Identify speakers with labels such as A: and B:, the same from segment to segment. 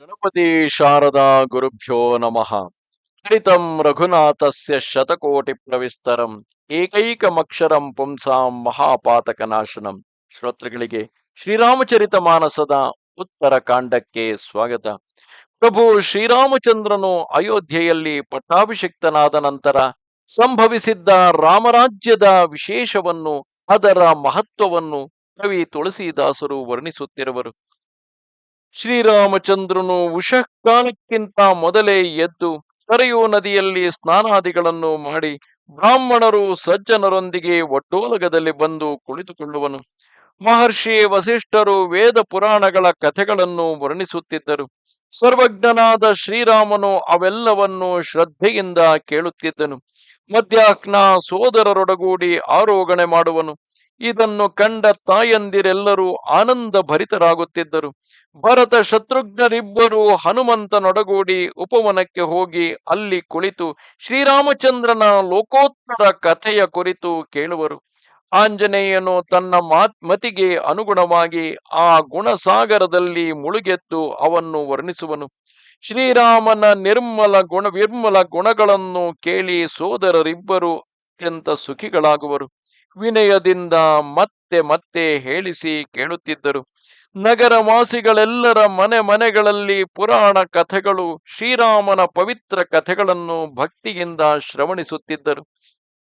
A: ಗಣಪತಿ ಶಾರದಾ ಗುರುಭ್ಯೋ ನಮಃ. ಹರಿತಂ ರಘುನಾಥಸ್ಯ ಶತಕೋಟಿ ಪ್ರವಿಸ್ತರಂ, ಏಕೈಕಮಕ್ಷರಂ ಪುಂಸಾಂ ಮಹಾಪಾತಕ ನಾಶನಂ ಶ್ರೋತೃಗಳಿಗೆ ಶ್ರೀರಾಮಚರಿತ ಮಾನಸದ ಉತ್ತರ ಕಾಂಡಕ್ಕೆ ಸ್ವಾಗತ. ಪ್ರಭು ಶ್ರೀರಾಮಚಂದ್ರನು ಅಯೋಧ್ಯೆಯಲ್ಲಿ ಪಟ್ಟಾಭಿಷಿಕ್ತನಾದ ನಂತರ ಸಂಭವಿಸಿದ್ದ ರಾಮರಾಜ್ಯದ ವಿಶೇಷವನ್ನು, ಅದರ ಮಹತ್ವವನ್ನು ಕವಿ ತುಳಸಿದಾಸರು ವರ್ಣಿಸುತ್ತಿರುವರು. ಶ್ರೀರಾಮಚಂದ್ರನು ಉಷಃಕಾಲಕ್ಕಿಂತ ಮೊದಲೇ ಎದ್ದು ಸರಯೂ ನದಿಯಲ್ಲಿ ಸ್ನಾನಾದಿಗಳನ್ನು ಮಾಡಿ ಬ್ರಾಹ್ಮಣರು ಸಜ್ಜನರೊಂದಿಗೆ ಒಡ್ಡೋಲಗದಲ್ಲಿ ಬಂದು ಕುಳಿತುಕೊಳ್ಳುವನು. ಮಹರ್ಷಿ ವಸಿಷ್ಠರು ವೇದ ಪುರಾಣಗಳ ಕಥೆಗಳನ್ನು ವರ್ಣಿಸುತ್ತಿದ್ದರು. ಸರ್ವಜ್ಞನಾದ ಶ್ರೀರಾಮನು ಅವೆಲ್ಲವನ್ನು ಶ್ರದ್ಧೆಯಿಂದ ಕೇಳುತ್ತಿದ್ದನು. ಮಧ್ಯಾಹ್ನ ಸೋದರರೊಡಗೂಡಿ ಆರೋಗಣೆ ಮಾಡುವನು. ಇದನ್ನು ಕಂಡ ತಾಯಂದಿರೆಲ್ಲರೂ ಆನಂದ ಭರಿತರಾಗುತ್ತಿದ್ದರು ಭರತ ಶತ್ರುಘ್ನರಿಬ್ಬರು ಹನುಮಂತನೊಡಗೂಡಿ ಉಪವನಕ್ಕೆ ಹೋಗಿ ಅಲ್ಲಿ ಕುಳಿತು ಶ್ರೀರಾಮಚಂದ್ರನ ಲೋಕೋತ್ತರ ಕಥೆಯ ಕುರಿತು ಕೇಳುವರು. ಆಂಜನೇಯನು ತನ್ನ ಮಾತ್ಮತಿಗೆ ಅನುಗುಣವಾಗಿ ಆ ಗುಣಸಾಗರದಲ್ಲಿ ಮುಳುಗೆತ್ತು ಅವನ್ನು ವರ್ಣಿಸುವನು. ಶ್ರೀರಾಮನ ನಿರ್ಮಲ ಗುಣ ವಿರ್ಮಲ ಗುಣಗಳನ್ನು ಕೇಳಿ ಸೋದರರಿಬ್ಬರು ಅತ್ಯಂತ ಸುಖಿಗಳಾಗುವರು. ವಿನಯದಿಂದ ಮತ್ತೆ ಮತ್ತೆ ಹೇಳಿಸಿ ಕೇಳುತ್ತಿದ್ದರು. ನಗರವಾಸಿಗಳೆಲ್ಲರ ಮನೆ ಮನೆಗಳಲ್ಲಿ ಪುರಾಣ ಕಥೆಗಳು, ಶ್ರೀರಾಮನ ಪವಿತ್ರ ಕಥೆಗಳನ್ನು ಭಕ್ತಿಯಿಂದ ಶ್ರವಣಿಸುತ್ತಿದ್ದರು.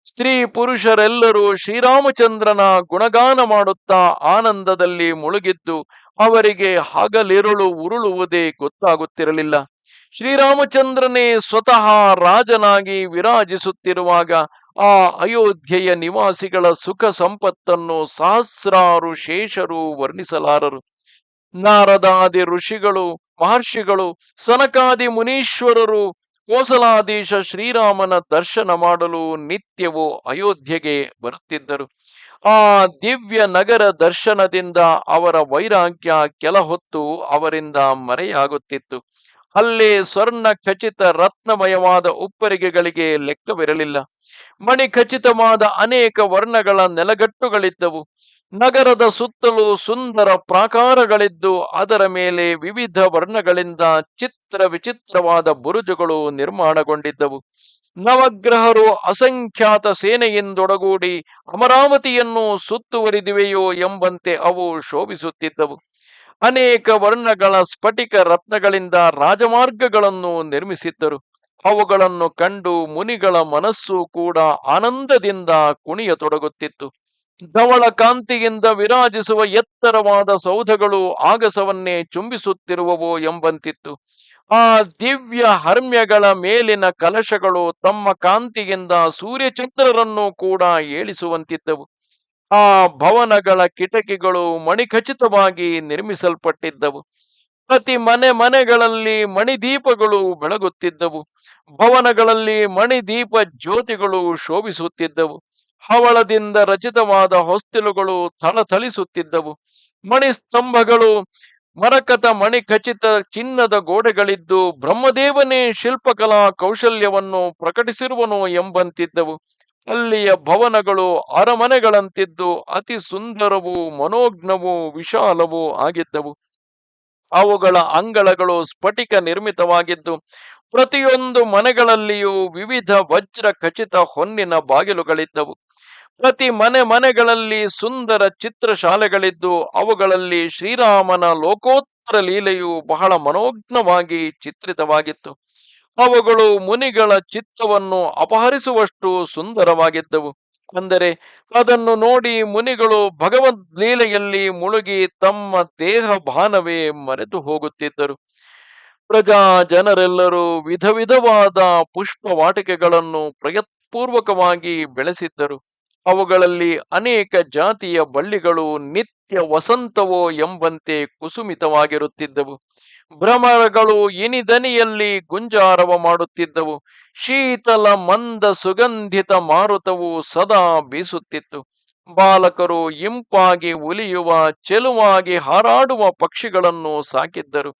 A: ಸ್ತ್ರೀ ಪುರುಷರೆಲ್ಲರೂ ಶ್ರೀರಾಮಚಂದ್ರನ ಗುಣಗಾನ ಮಾಡುತ್ತಾ ಆನಂದದಲ್ಲಿ ಮುಳುಗಿದ್ದು, ಅವರಿಗೆ ಹಗಲಿರುಳು ಉರುಳುವುದೇ ಗೊತ್ತಾಗುತ್ತಿರಲಿಲ್ಲ. ಶ್ರೀರಾಮಚಂದ್ರನೇ ಸ್ವತಃ ರಾಜನಾಗಿ ವಿರಾಜಿಸುತ್ತಿರುವಾಗ ಆ ಅಯೋಧ್ಯೆಯ ನಿವಾಸಿಗಳ ಸುಖ ಸಂಪತ್ತನ್ನು ಸಹಸ್ರಾರು ಶೇಷರು ವರ್ಣಿಸಲಾರರು. ನಾರದಾದಿ ಋಷಿಗಳು, ಮಹರ್ಷಿಗಳು, ಸನಕಾದಿ ಮುನೀಶ್ವರರು ಕೋಸಲಾದೀಶ ಶ್ರೀರಾಮನ ದರ್ಶನ ಮಾಡಲು ನಿತ್ಯವೂ ಅಯೋಧ್ಯೆಗೆ ಬರುತ್ತಿದ್ದರು. ಆ ದಿವ್ಯ ನಗರ ದರ್ಶನದಿಂದ ಅವರ ವೈರಾಗ್ಯ ಕೆಲ ಹೊತ್ತು ಅವರಿಂದ ಮರೆಯಾಗುತ್ತಿತ್ತು. ಅಲ್ಲೇ ಸ್ವರ್ಣ ಖಚಿತ ರತ್ನಮಯವಾದ ಉಪ್ಪರಿಗೆಗಳಿಗೆ ಲೆಕ್ಕವಿರಲಿಲ್ಲ. ಮಣಿ ಖಚಿತವಾದ ಅನೇಕ ವರ್ಣಗಳ ನೆಲಗಟ್ಟುಗಳಿದ್ದವು. ನಗರದ ಸುತ್ತಲೂ ಸುಂದರ ಪ್ರಾಕಾರಗಳಿದ್ದು, ಅದರ ಮೇಲೆ ವಿವಿಧ ವರ್ಣಗಳಿಂದ ಚಿತ್ರ ವಿಚಿತ್ರವಾದ ಬುರುಜುಗಳು ನಿರ್ಮಾಣಗೊಂಡಿದ್ದವು. ನವಗ್ರಹರು ಅಸಂಖ್ಯಾತ ಸೇನೆಯಿಂದೊಡಗೂಡಿ ಅಮರಾವತಿಯನ್ನು ಸುತ್ತುವರಿದಿವೆಯೋ ಎಂಬಂತೆ ಅವು ಶೋಭಿಸುತ್ತಿದ್ದವು. ಅನೇಕ ವರ್ಣಗಳ ಸ್ಫಟಿಕ ರತ್ನಗಳಿಂದ ರಾಜಮಾರ್ಗಗಳನ್ನು ನಿರ್ಮಿಸಿದ್ದರು. ಅವುಗಳನ್ನು ಕಂಡು ಮುನಿಗಳ ಮನಸ್ಸು ಕೂಡ ಆನಂದದಿಂದ ಕುಣಿಯತೊಡಗುತ್ತಿತ್ತು. ಧವಳ ಕಾಂತಿಯಿಂದ ವಿರಾಜಿಸುವ ಎತ್ತರವಾದ ಸೌಧಗಳು ಆಗಸವನ್ನೇ ಚುಂಬಿಸುತ್ತಿರುವವು ಎಂಬಂತಿತ್ತು. ಆ ದಿವ್ಯ ಹರ್ಮ್ಯಗಳ ಮೇಲಿನ ಕಲಶಗಳು ತಮ್ಮ ಕಾಂತಿಯಿಂದ ಸೂರ್ಯಚಂದ್ರರನ್ನು ಕೂಡ ಏಳಿಸುವಂತಿದ್ದವು. ಆ ಭವನಗಳ ಕಿಟಕಿಗಳು ಮಣಿಖಚಿತವಾಗಿ ನಿರ್ಮಿಸಲ್ಪಟ್ಟಿದ್ದವು. ಪ್ರತಿ ಮನೆ ಮನೆಗಳಲ್ಲಿ ಮಣಿದೀಪಗಳು ಬೆಳಗುತ್ತಿದ್ದವು. ಭವನಗಳಲ್ಲಿ ಮಣಿದೀಪ ಜ್ಯೋತಿಗಳು ಶೋಭಿಸುತ್ತಿದ್ದವು. ಹವಳದಿಂದ ರಚಿತವಾದ ಹೊಸ್ತಿಲುಗಳು ಥಳಥಳಿಸುತ್ತಿದ್ದವು. ಮಣಿಸ್ತಂಭಗಳು, ಮರಕತ ಮಣಿಖಚಿತ ಚಿನ್ನದ ಗೋಡೆಗಳಿದ್ದು ಬ್ರಹ್ಮದೇವನೇ ಶಿಲ್ಪಕಲಾ ಕೌಶಲ್ಯವನ್ನು ಪ್ರಕಟಿಸಿರುವನು ಎಂಬಂತಿದ್ದವು. ಅಲ್ಲಿಯ ಭವನಗಳು ಅರಮನೆಗಳಂತಿದ್ದು ಅತಿ ಸುಂದರವೂ ಮನೋಜ್ಞವೂ ವಿಶಾಲವೂ ಆಗಿದ್ದವು. ಅವುಗಳ ಅಂಗಳಗಳು ಸ್ಫಟಿಕ ನಿರ್ಮಿತವಾಗಿದ್ದು, ಪ್ರತಿಯೊಂದು ಮನೆಗಳಲ್ಲಿಯೂ ವಿವಿಧ ವಜ್ರ ಖಚಿತ ಹೊನ್ನಿನ ಬಾಗಿಲುಗಳಿದ್ದವು. ಪ್ರತಿ ಮನೆ ಮನೆಗಳಲ್ಲಿ ಸುಂದರ ಚಿತ್ರಶಾಲೆಗಳಿದ್ದು, ಅವುಗಳಲ್ಲಿ ಶ್ರೀರಾಮನ ಲೋಕೋತ್ತರ ಲೀಲೆಯು ಬಹಳ ಮನೋಜ್ಞವಾಗಿ ಚಿತ್ರಿತವಾಗಿತ್ತು. ಅವುಗಳು ಮುನಿಗಳ ಚಿತ್ತವನ್ನು ಅಪಹರಿಸುವಷ್ಟು ಸುಂದರವಾಗಿದ್ದವು. ಅಂದರೆ, ಅದನ್ನು ನೋಡಿ ಮುನಿಗಳು ಭಗವದ್ ಲೀಲೆಯಲ್ಲಿ ಮುಳುಗಿ ತಮ್ಮ ದೇಹ ಭಾನವೇ ಮರೆತು ಹೋಗುತ್ತಿದ್ದರು. ಪ್ರಜಾ ಜನರೆಲ್ಲರೂ ವಿಧ ವಿಧವಾದ ಪುಷ್ಪವಾಟಿಕೆಗಳನ್ನು ಪ್ರಯತ್ಪೂರ್ವಕವಾಗಿ ಬೆಳೆಸಿದ್ದರು. ಅವುಗಳಲ್ಲಿ ಅನೇಕ ಜಾತಿಯ ಬಳ್ಳಿಗಳು ನಿತ್ಯ ವಸಂತವೋ ಎಂಬಂತೆ ಕುಸುಮಿತವಾಗಿರುತ್ತಿದ್ದವು. ಭ್ರಮರಗಳು ಇನಿದನಿಯಲ್ಲಿ ಗುಂಜಾರವ ಮಾಡುತ್ತಿದ್ದವು. ಶೀತಲ ಮಂದ ಸುಗಂಧಿತ ಮಾರುತವು ಸದಾ ಬೀಸುತ್ತಿತ್ತು. ಬಾಲಕರು ಇಂಪಾಗಿ ಉಲಿಯುವ, ಚೆಲುವಾಗಿ ಹಾರಾಡುವ ಪಕ್ಷಿಗಳನ್ನು ಸಾಕಿದ್ದರು.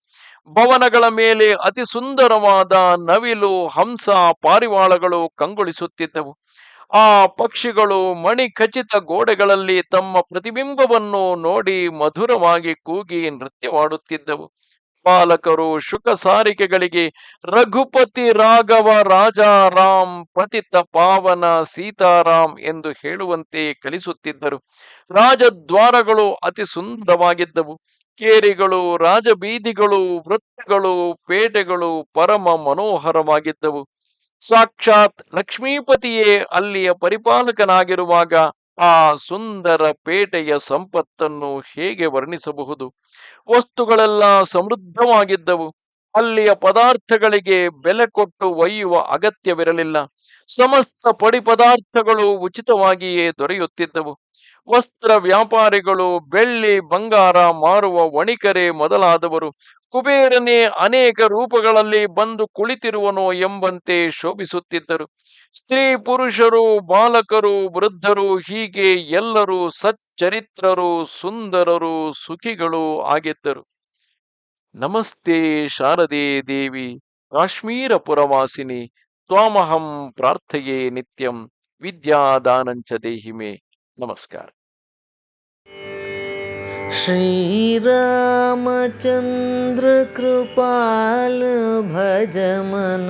A: ಭವನಗಳ ಮೇಲೆ ಅತಿ ಸುಂದರವಾದ ನವಿಲು, ಹಂಸ, ಪಾರಿವಾಳಗಳು ಕಂಗೊಳಿಸುತ್ತಿದ್ದವು. ಆ ಪಕ್ಷಿಗಳು ಮಣಿ ಖಚಿತ ಗೋಡೆಗಳಲ್ಲಿ ತಮ್ಮ ಪ್ರತಿಬಿಂಬವನ್ನು ನೋಡಿ ಮಧುರವಾಗಿ ಕೂಗಿ ನೃತ್ಯ ಮಾಡುತ್ತಿದ್ದವು. ಪಾಲಕರು ಶುಕ ಸಾರಿಕೆಗಳಿಗೆ ರಘುಪತಿ ರಾಘವ ರಾಜಾರಾಮ್ ಪತಿತ ಪಾವನ ಸೀತಾರಾಮ್ ಎಂದು ಹೇಳುವಂತೆ ಕಲಿಸುತ್ತಿದ್ದರು. ರಾಜದ್ವಾರಗಳು ಅತಿ ಸುಂದರವಾಗಿದ್ದವು. ಕೇರಿಗಳು, ರಾಜಬೀದಿಗಳು, ವೃತ್ತಗಳು, ಪೇಟೆಗಳು ಪರಮ ಮನೋಹರವಾಗಿದ್ದವು. ಸಾಕ್ಷಾತ್ ಲಕ್ಷ್ಮೀಪತಿಯೇ ಅಲ್ಲಿಯ ಪರಿಪಾಲಕನಾಗಿರುವಾಗ ಆ ಸುಂದರ ಪೇಟೆಯ ಸಂಪತ್ತನ್ನು ಹೇಗೆ ವರ್ಣಿಸಬಹುದು? ವಸ್ತುಗಳೆಲ್ಲ ಸಮೃದ್ಧವಾಗಿದ್ದವು. ಅಲ್ಲಿಯ ಪದಾರ್ಥಗಳಿಗೆ ಬೆಲೆ ಕೊಟ್ಟು ಒಯ್ಯುವ ಅಗತ್ಯವಿರಲಿಲ್ಲ. ಸಮಸ್ತ ಪಡಿ ಪದಾರ್ಥಗಳು ಉಚಿತವಾಗಿಯೇ ದೊರೆಯುತ್ತಿದ್ದವು. ವಸ್ತ್ರ ವ್ಯಾಪಾರಿಗಳು, ಬೆಳ್ಳಿ, ಬಂಗಾರ, ಮಾರುವ ವಣಿಕರೆ ಮೊದಲಾದವರು ಕುಬೇರನೇ ಅನೇಕ ರೂಪಗಳಲ್ಲಿ ಬಂದು ಕುಳಿತಿರುವನೋ ಎಂಬಂತೆ ಶೋಭಿಸುತ್ತಿದ್ದರು. ಸ್ತ್ರೀ ಪುರುಷರು, ಬಾಲಕರು, ವೃದ್ಧರು, ಹೀಗೆ ಎಲ್ಲರೂ ಸಚ್ಚರಿತ್ರರು, ಸುಂದರರು, ಸುಖಿಗಳು ಆಗಿದ್ದರು. ನಮಸ್ತೆ ಶಾರದೆ ದೇವಿ ಕಾಶ್ಮೀರ ಪುರವಾಸಿನಿ ತ್ವಾಮಹಂ ಪ್ರಾರ್ಥೆಯೇ ನಿತ್ಯಂ, ವಿದ್ಯಾದಾನಂಚ ದೇಹಿಮೆ. ನಮಸ್ಕಾರ.
B: श्रीरामचन्द्रकृपाल भजमन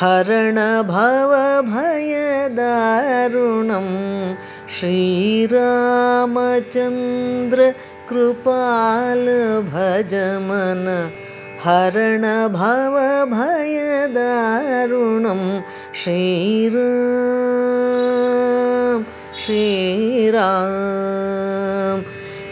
B: हरणभवभयदारुणं श्रीरामचन्द्रकृपाल भजमन हरणभवभयदारुणं श्रीरामचन्द्र कृपाल भजम श्रीराम।